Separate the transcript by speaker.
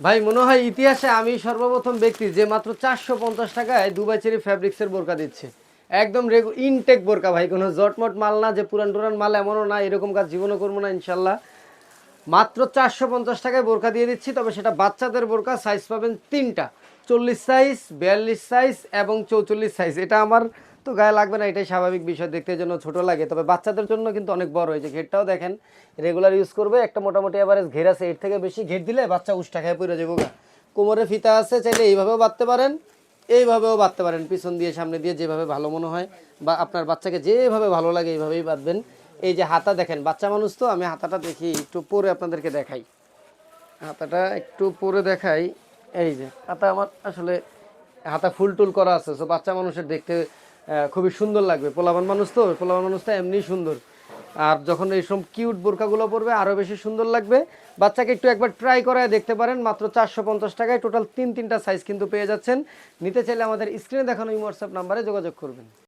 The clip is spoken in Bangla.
Speaker 1: ভাই, মনে হয় ইতিহাসে আমি সর্বপ্রথম ব্যক্তি যে মাত্র চারশো পঞ্চাশ টাকায় দুবাই চেরি ফ্যাব্রিক্সের বোরকা দিচ্ছে। একদম রেগু ইনটেক বোরকা ভাই, কোনো জটমট মাল না, যে পুরান টুরান মাল এমনও না, এরকম কাজ জীবনও করব না, ইনশাল্লাহ। মাত্র চারশো পঞ্চাশ টাকায় বোরকা দিয়ে দিচ্ছি, তবে সেটা বাচ্চাদের বোরকা সাইজ পাবেন তিনটা। চল্লিশ সাইজ বিয়াল্লিশ সাইজ এবং চৌচল্লিশ সাইজ এটা আমার তো গায়ে লাগবে না, এটাই স্বাভাবিক বিষয়, দেখতে জন্য ছোট লাগে। তবে বাচ্চাদের জন্য কিন্তু অনেক বড় হয়েছে। ঘেরটাও দেখেন রেগুলার ইউজ করবে। একটা মোটামুটি অ্যাভারেজ ঘের আছে, এর থেকে বেশি ঘের দিলে বাচ্চা উষ্টা খেয়ে পড়ে যাব গা। কোমরে ফিতা আছে, চাইলে এইভাবেও বাঁধতে পারেন, এইভাবেও বাঁধতে পারেন। পিছন দিয়ে, সামনে দিয়ে যেভাবে ভালো মনে হয়, বা আপনার বাচ্চাকে যেভাবে ভালো লাগে, এইভাবেই বাঁধবেন। এই যে হাতা দেখেন, বাচ্চা মানুষ তো, আমি হাতাটা দেখি, একটু পরে আপনাদেরকে দেখাই। হাতাটা একটু পরে দেখাই। এই যে, হাতা আমার আসলে, হাতা ফুল টুল করা আছে তো বাচ্চা মানুষের দেখতে খুবই সুন্দর লাগবে। পোলাবান মানুষ তো পোলাবান তো এমনি সুন্দর। আর যখন এইসব কিউট বোরকাগুলো পরবে আরও বেশি সুন্দর লাগবে। বাচ্চাকে একটু একবার ট্রাই করায় দেখতে পারেন, মাত্র চারশো পঞ্চাশ টাকায় টোটাল তিন তিনটা সাইজ কিন্তু পেয়ে যাচ্ছেন। নিতে চাইলে আমাদের স্ক্রিনে দেখানো এই হোয়াটসঅ্যাপ নাম্বারে যোগাযোগ করবেন।